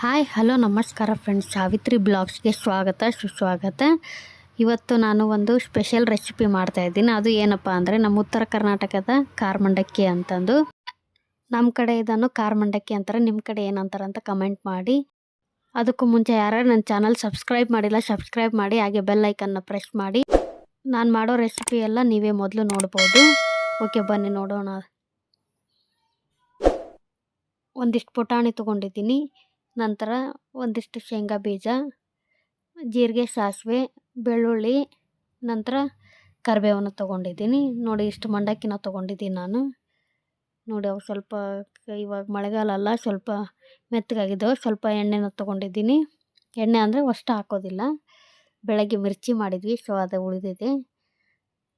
Hi, hello, ನಮಸ್ಕಾರ friends Savitri ಬ್ಲಾಗ್ಸ್ಗೆ ಸ್ವಾಗತ, ಸುಸ್ವಾಗತ. ಇವತ್ತು ನಾನು ಒಂದು ಸ್ಪೆಷಲ್ ರೆಸಿಪಿ ಮಾಡ್ತಾ ಇದ್ದೀನಿ. ಅದು ಏನಪ್ಪ ಅಂದರೆ ನಮ್ಮ ಉತ್ತರ ಕರ್ನಾಟಕದ ಖಾರ ಮಂಡಕ್ಕಿ ಅಂತಂದು. ನಮ್ಮ ಕಡೆ ಇದನ್ನು ಖಾರ ಮಂಡಕ್ಕಿ ಅಂತಾರೆ. ನಿಮ್ಮ ಕಡೆ ಏನಂತಾರೆ ಅಂತ ಕಮೆಂಟ್ ಮಾಡಿ. ಅದಕ್ಕೂ ಮುಂಚೆ ಯಾರು ನನ್ನ ಚಾನಲ್ ಸಬ್ಸ್ಕ್ರೈಬ್ ಮಾಡಿಲ್ಲ ಸಬ್ಸ್ಕ್ರೈಬ್ ಮಾಡಿ, ಹಾಗೆ ಬೆಲ್ ಐಕನ್ನ ಪ್ರೆಸ್ ಮಾಡಿ. ನಾನು ಮಾಡೋ ರೆಸಿಪಿ ಎಲ್ಲ ನೀವೇ ಮೊದಲು ನೋಡ್ಬೋದು. ಓಕೆ ಬನ್ನಿ ನೋಡೋಣ. ಒಂದಿಷ್ಟು ಪುಟಾಣಿ ತೊಗೊಂಡಿದ್ದೀನಿ. ನಂತರ ಒಂದಿಷ್ಟು ಶೇಂಗಾ ಬೀಜ, ಜೀರಿಗೆ, ಸಾಸಿವೆ, ಬೆಳ್ಳುಳ್ಳಿ, ನಂತರ ಕರಿಬೇವನ್ನು ತೊಗೊಂಡಿದ್ದೀನಿ. ನೋಡಿ ಇಷ್ಟು ಮಂಡಕ್ಕಿನ ತೊಗೊಂಡಿದ್ದೀನಿ ನಾನು. ನೋಡಿ ಅವು ಸ್ವಲ್ಪ ಇವಾಗ ಮಳೆಗಾಲ ಅಲ್ಲ, ಸ್ವಲ್ಪ ಮೆತ್ತಗಾಗಿದ್ದವು, ಸ್ವಲ್ಪ ಎಣ್ಣೆನ ತೊಗೊಂಡಿದ್ದೀನಿ. ಎಣ್ಣೆ ಅಂದರೆ ಅಷ್ಟು ಹಾಕೋದಿಲ್ಲ. ಬೆಳಗ್ಗೆ ಮಿರ್ಚಿ ಮಾಡಿದ್ವಿ ಸೊ ಅದು ಉಳಿದಿದೆ.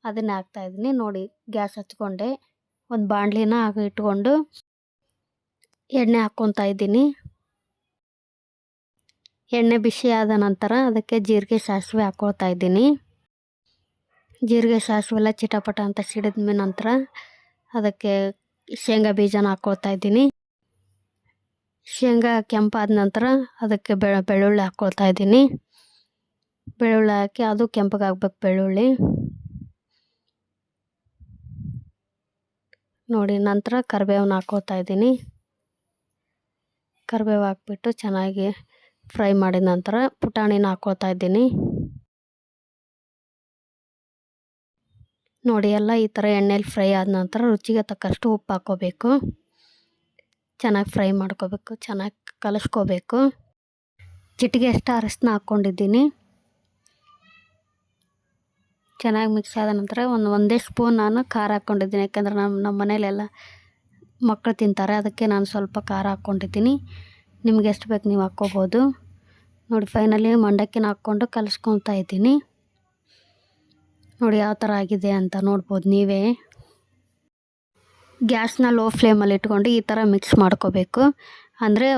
ಅದನ್ನೇ ಹಾಕ್ತಾಯಿದ್ದೀನಿ ನೋಡಿ ಗ್ಯಾಸ್ ಹಚ್ಕೊಂಡೆ. ಒಂದು ಬಾಣಲಿನ ಇಟ್ಕೊಂಡು ಎಣ್ಣೆ ಹಾಕ್ಕೊತಾ ಇದ್ದೀನಿ. ಎಣ್ಣೆ ಬಿಸಿ ಆದ ನಂತರ ಅದಕ್ಕೆ ಜೀರಿಗೆ ಸಾಸಿವೆ ಹಾಕ್ಕೊಳ್ತಾ ಇದ್ದೀನಿ. ಜೀರಿಗೆ ಸಾಸಿವೆ ಎಲ್ಲ ಚಿಟಪಟ ಅಂತ ಸಿಡಿದ ನಂತರ ಅದಕ್ಕೆ ಶೇಂಗಾ ಬೀಜನ ಹಾಕ್ಕೊಳ್ತಾ ಇದ್ದೀನಿ. ಶೇಂಗಾ ಕೆಂಪಾದ ನಂತರ ಅದಕ್ಕೆ ಬೆ ಬೆಳ್ಳುಳ್ಳಿ ಹಾಕ್ಕೊಳ್ತಾ ಇದ್ದೀನಿ. ಬೆಳ್ಳುಳ್ಳಿ ಹಾಕಿ ಅದು ಕೆಂಪಗಾಗ್ಬೇಕು ಬೆಳ್ಳುಳ್ಳಿ. ನೋಡಿ ನಂತರ ಕರಿಬೇವನ್ನ ಹಾಕ್ಕೊಳ್ತಾ ಇದ್ದೀನಿ. ಕರಿಬೇವು ಹಾಕ್ಬಿಟ್ಟು ಚೆನ್ನಾಗಿ ಫ್ರೈ ಮಾಡಿದ ನಂತರ ಪುಟಾಣಿನ ಹಾಕ್ಕೊಳ್ತಾ ಇದ್ದೀನಿ. ನೋಡಿ, ಎಲ್ಲ ಈ ಥರ ಎಣ್ಣೆಲಿ ಫ್ರೈ ಆದ ನಂತರ ರುಚಿಗೆ ತಕ್ಕಷ್ಟು ಉಪ್ಪು ಹಾಕ್ಕೋಬೇಕು ಚೆನ್ನಾಗಿ ಫ್ರೈ ಮಾಡ್ಕೋಬೇಕು, ಚೆನ್ನಾಗಿ ಕಲಿಸ್ಕೋಬೇಕು. ಚಿಟಿಗೆ ಅಷ್ಟು ಅರಶಿನ ಹಾಕ್ಕೊಂಡಿದ್ದೀನಿ ಚೆನ್ನಾಗಿ ಮಿಕ್ಸ್ ಆದ ನಂತರ ಒಂದು, ಒಂದೇ ಸ್ಪೂನ್ ನಾನು ಖಾರ ಹಾಕ್ಕೊಂಡಿದ್ದೀನಿ ಯಾಕೆಂದ್ರೆ ನಮ್ಮ ನಮ್ಮ ಮನೇಲೆಲ್ಲ ಮಕ್ಕಳು ತಿಂತಾರೆ, ಅದಕ್ಕೆ ನಾನು ಸ್ವಲ್ಪ ಖಾರ ಹಾಕ್ಕೊಂಡಿದ್ದೀನಿ ನಿಮ್ಗೆ ಎಷ್ಟು ಬೇಕು ನೀವು ಹಾಕ್ಕೋಬೋದು. ನೋಡಿ ಫೈನಲಿ ಮಂಡಕ್ಕಿನ ಹಾಕ್ಕೊಂಡು ಕಲಿಸ್ಕೊತಾ ಇದ್ದೀನಿ. ನೋಡಿ, ಯಾವ ಥರ ಆಗಿದೆ ಅಂತ ನೋಡ್ಬೋದು ನೀವೇ. ಗ್ಯಾಸ್ನ ಲೋ ಫ್ಲೇಮಲ್ಲಿ ಇಟ್ಕೊಂಡು ಈ ಥರ ಮಿಕ್ಸ್ ಮಾಡ್ಕೋಬೇಕು. ಅಂದರೆ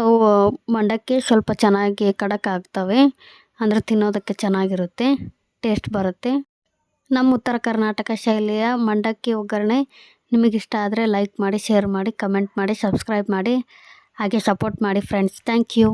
ಮಂಡಕ್ಕಿ ಸ್ವಲ್ಪ ಚೆನ್ನಾಗಿ ಕಡಕ್ ಆಗ್ತವೆ. ಅಂದರೆ, ತಿನ್ನೋದಕ್ಕೆ ಚೆನ್ನಾಗಿರುತ್ತೆ ಟೇಸ್ಟ್ ಬರುತ್ತೆ. ನಮ್ಮ ಉತ್ತರ ಕರ್ನಾಟಕ ಶೈಲಿಯ ಮಂಡಕ್ಕಿ ಒಗ್ಗರಣೆ ನಿಮಗಿಷ್ಟ ಆದರೆ ಲೈಕ್ ಮಾಡಿ ಶೇರ್ ಮಾಡಿ ಕಮೆಂಟ್ ಮಾಡಿ ಸಬ್ಸ್ಕ್ರೈಬ್ ಮಾಡಿ. ಹಾಗೆ ಸಪೋರ್ಟ್ ಮಾಡಿ ಫ್ರೆಂಡ್ಸ್ ಥ್ಯಾಂಕ್ ಯು